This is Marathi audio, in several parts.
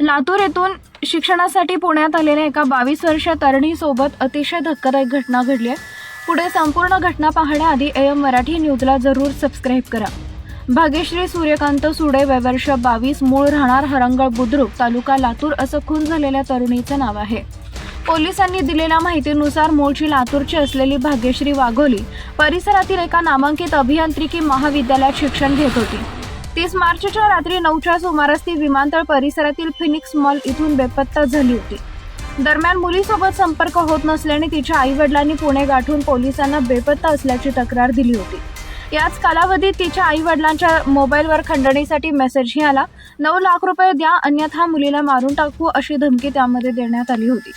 लातूर येथून शिक्षणासाठी पुण्यात आलेल्या एका बावीस वर्षीय तरुणीसोबत अतिशय धक्कादायक घटना घडली आहे. पुढे संपूर्ण घटना पाहण्याआधी एम मराठी न्यूजला जरूर सबस्क्राईब करा. भाग्यश्री सूर्यकांत सुडे वयवर्ष बावीस मूळ राहणार हरंगळ बुद्रुक तालुका लातूर असं खून झालेल्या तरुणीचं नाव आहे. पोलिसांनी दिलेल्या माहितीनुसार मूळची लातूरची असलेली भाग्यश्री वाघोली परिसरातील एका नामांकित अभियांत्रिकी महाविद्यालयात शिक्षण घेत होती. तीस मार्चच्या रात्री नऊच्या सुमारास ती विमानतळ परिसरातील फिनिक्स मॉल इथून बेपत्ता झाली होती. दरम्यान मुलीसोबत संपर्क होत नसल्याने तिच्या आई वडिलांनी पुणे गाठून पोलिसांना बेपत्ता असल्याची तक्रार दिली होती. याच कालावधीत तिच्या आई वडिलांच्या मोबाईलवर खंडणीसाठी मेसेजही आला नऊ लाख रुपये द्या अन्यथा मुलीला मारून टाकू अशी धमकी त्यामध्ये देण्यात आली होती.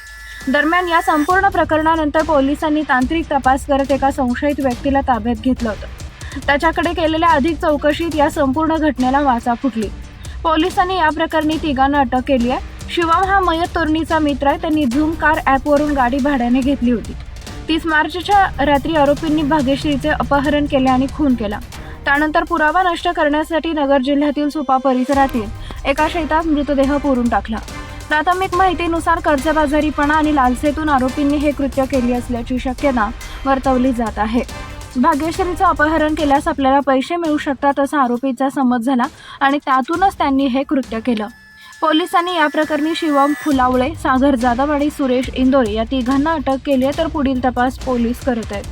दरम्यान या संपूर्ण प्रकरणानंतर पोलिसांनी तांत्रिक तपास करत एका संशयित व्यक्तीला ताब्यात घेतलं होतं. त्याच्याकडे केलेल्या अधिक चौकशीत या संपूर्ण घटनेला वाचा फुटली. पोलिसांनी या प्रकरणी तिघांना अटक केली आहे. शिवम हा मयत तरुणीचा मित्र आहे. त्यांनी झूम कार ॲपवरून गाडी भाड्याने घेतली होती. तीस मार्चच्या रात्री आरोपींनी भाग्यश्रीचे अपहरण केले आणि खून केला. त्यानंतर पुरावा नष्ट करण्यासाठी नगर जिल्ह्यातील सुपा परिसरातील एका शेतात मृतदेह पुरून टाकला. प्राथमिक माहितीनुसार कर्जबाजारीपणा आणि लालसेतून आरोपींनी हे कृत्य केले असल्याची शक्यता वर्तवली जात आहे. भाग्यश्रीचं अपहरण केल्यास आपल्याला पैसे मिळू शकतात असा आरोपीचा समज झाला आणि त्यातूनच त्यांनी हे कृत्य केलं. पोलिसांनी या प्रकरणी शिवम फुलावळे सागर जाधव आणि सुरेश इंदोरे या तिघांना अटक केली आहे तर पुढील तपास पोलीस करत आहेत.